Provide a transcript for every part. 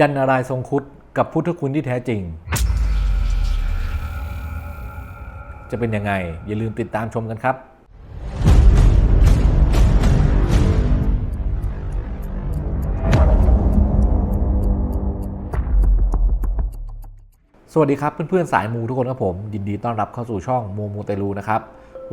ยันนารายทรงคุดกับพุทธคุณที่แท้จริง จะเป็นยังไง อย่าลืมติดตามชมกันครับสวัสดีครับเพื่อนๆสายมูทุกคนครับผม ยินดีต้อนรับเข้าสู่ช่องมูมูเตลูนะครับ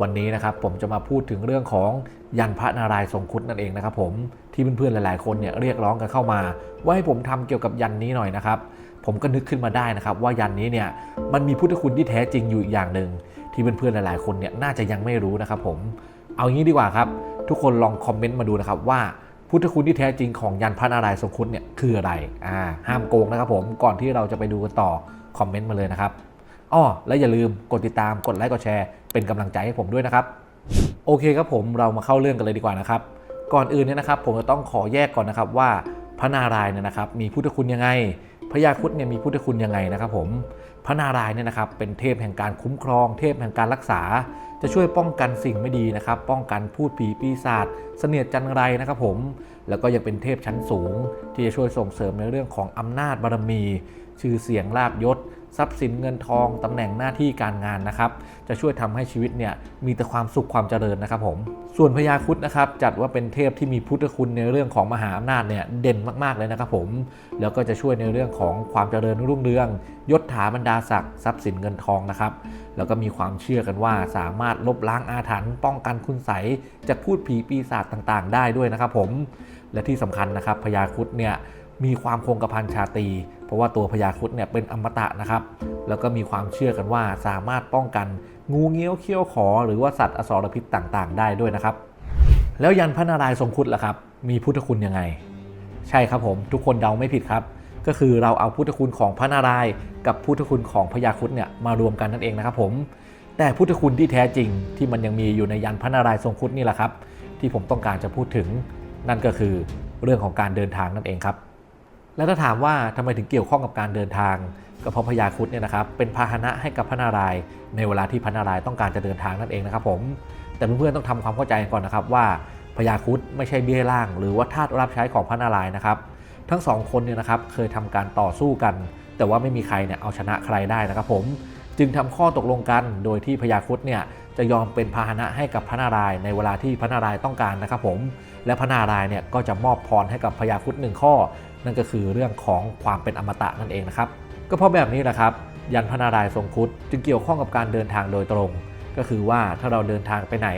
วันนี้นะครับผมจะมาพูดถึงเรื่องของยันพระนารายณ์ทรงครุฑนั่นเองนะครับผมที่เพื่อนๆหลาย ๆ คนเนี่ยเรียกร้องกันเข้ามา ว่าให้ผมทำเกี่ยวกับยันนี้หน่อยนะครับผมก็นึกขึ้นมาได้นะครับ ว่ายันนี้เนี่ยมันมีพุทธคุณที่แท้จริงอยู่อีกอย่างหนึ่งที่เพื่อนๆหลาย ๆ คนเนี่ยน่าจะยังไม่รู้นะครับผมเอางี้ดีกว่าครับ ทุกคนลองคอมเมนต์มาดูนะครับว่าพุทธคุณที่แท้จริงของยันพระนารายณ์ทรงครุฑเนี่ยคืออะไรอ่าห้ามโกงนะครับผมก่อนที่เราจะไปดูกันต่อคอมเมนต์มาเลยนะครับ อ้อและอย่าลืมกดติดตามกดไลค์กดแชร์เป็นกำลังใจให้ผมด้วยนะครับ โอเคครับผมเรามาเข้าเรื่องกันเลยดีกว่านะครับ ก่อนอื่นเนี่ยนะครับ ผมจะต้องขอแยกก่อนนะครับว่าพระนารายณ์เนี่ยนะครับ มีพุทธคุณยังไงพระยาครุฑเนี่ยมีพุทธคุณยังไงนะครับผม พระนารายณ์เนี่ยนะครับเป็นเทพแห่งการคุ้มครอง เทพแห่งการรักษา จะช่วยป้องกันสิ่งไม่ดีนะครับ ป้องกันพูดผีปีศาจเสนียดจันไรนะครับผม แล้วก็ยังเป็นเทพชั้นสูง ที่จะช่วยส่งเสริมในเรื่องของอำนาจบารมี ชื่อเสียงลาบยศ ทรัพย์สินเงินทองตำแหน่งหน้าที่การงานนะครับ จะช่วยทำให้ชีวิตเนี่ยมีแต่ความสุขความเจริญนะครับผม ส่วนพญาครุฑนะครับจัดว่าเป็นเทพที่มีพุทธคุณในเรื่องของมหาอำนาจเนี่ยเด่นมากๆเลยนะครับผม แล้วก็จะช่วยในเรื่องของความเจริญรุ่งเรือง ยศถาบรรดาศักดิ์ทรัพย์สินเงินทองนะครับ แล้วก็มีความเชื่อกันว่าสามารถลบล้างอาถรรพ์ป้องกันคุณใสยจากพูดผีปีศาจต่างๆ ได้ด้วยนะครับผม และที่สำคัญนะครับพญาครุฑเนี่ย มีความคงกระพันชาตีเพราะว่าตัวพญาครุฑเนี่ยเป็นอมตะนะครับ แล้วก็มีความเชื่อกันว่าสามารถป้องกันงูเงี้ยวเขี้ยวขอ หรือว่าสัตว์อสรพิษต่างๆ ได้ด้วยนะครับ แล้วยันพระนารายณ์ทรงครุฑล่ะครับ มีพุทธคุณยังไง ใช่ครับผมทุกคนเดาไม่ผิดครับ ก็คือเราเอาพุทธคุณของพระนารายณ์กับพุทธคุณของพญาครุฑเนี่ยมารวมกันนั่นเองนะครับผมแต่พุทธคุณที่แท้จริงที่มันยังมีอยู่ในยันพระนารายณ์ทรงครุฑนี่แหละครับ ที่ผมต้องการจะพูดถึงนั่นก็คือเรื่องของการเดินทางนั่นเองครับ แล้วถ้าถามว่าทำไมถึงเกี่ยวข้องกับการเดินทางก็เพราะพญาครุฑเนี่ยนะครับเป็นพาหนะให้กับพระนารายณ์ในเวลาที่พระนารายณ์ต้องการจะเดินทางนั่นเองนะครับผมแต่เพื่อนๆต้องทำความเข้าใจก่อนนะครับว่าพญาครุฑไม่ใช่เบี้ยล่าง หรือว่าทาสรับใช้ของพระนารายณ์นะครับทั้งสองคนเนี่ยนะครับเคยทำการต่อสู้กัน แต่ว่าไม่มีใครเนี่ยเอาชนะใครได้นะครับผมจึงทำข้อตกลงกันโดยที่พญาครุฑเนี่ยจะยอมเป็นพาหนะให้กับพระนารายณ์ในเวลาที่พระนารายณ์ต้องการนะครับผมและพระนารายณ์เนี่ยก็จะมอบพรให้กับพญาครุฑหนึ่งข้อ นั่นก็คือเรื่องของความเป็นอมตะนั่นเองนะครับ ก็เพราะแบบนี้แหละครับ ยันพนารายทรงครุฑจึงเกี่ยวข้องกับการเดินทางโดยตรง ก็คือว่าถ้าเราเดินทางไปไหน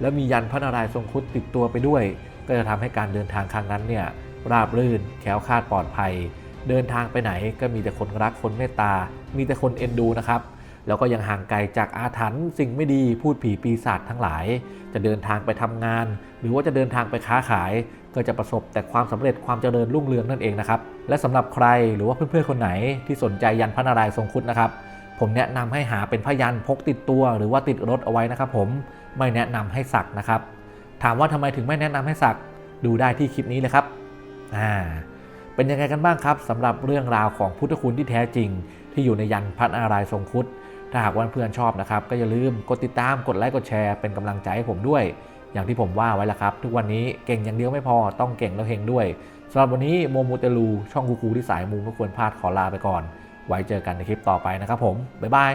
แล้วมียันพระนารายทรงครุฑติดตัวไปด้วย ก็จะทำให้การเดินทางครั้งนั้นเนี่ยราบรื่นแคล้วคลาดปลอดภัย เดินทางไปไหนก็มีแต่คนรักคนเมตตา มีแต่คนเอ็นดูนะครับ แล้วก็ยังห่างไกลจากอาถรรพ์สิ่งไม่ดีพูดผีปีศาจทั้งหลาย จะเดินทางไปทำงาน หรือว่าจะเดินทางไปค้าขาย ก็จะประสบแต่ความสำเร็จความเจริญรุ่งเรืองนั่นเองนะครับ และสำหรับใครหรือว่าเพื่อนๆคนไหนที่สนใจยันพระนารายณ์ทรงครุฑนะครับ ผมแนะนำให้หาเป็นพยันพกติดตัว หรือว่าติดรถเอาไว้นะครับผมไม่แนะนำให้สักนะครับ ถามว่าทำไมถึงไม่แนะนำให้สักดูได้ที่คลิปนี้เลยครับอ่าเป็นยังไงกันบ้างครับสำหรับเรื่องราวของพุทธคุณที่แท้จริง ที่อยู่ในยันพระนารายณ์ทรงครุฑ ถ้าหากว่าเพื่อนชอบนะครับก็อย่าลืมกดติดตามกดไลค์กดแชร์เป็นกำลังใจให้ผมด้วย อย่างที่ผมว่าไว้แล้วครับ ทุกวันนี้เก่งอย่างเดียวไม่พอต้องเก่งแล้วเฮงด้วยสำหรับวันนี้โมมูเตลูช่องคูคูที่สายมูไม่ควรพลาดขอลาไปก่อน ไว้เจอกันในคลิปต่อไปนะครับผมบ๊ายบาย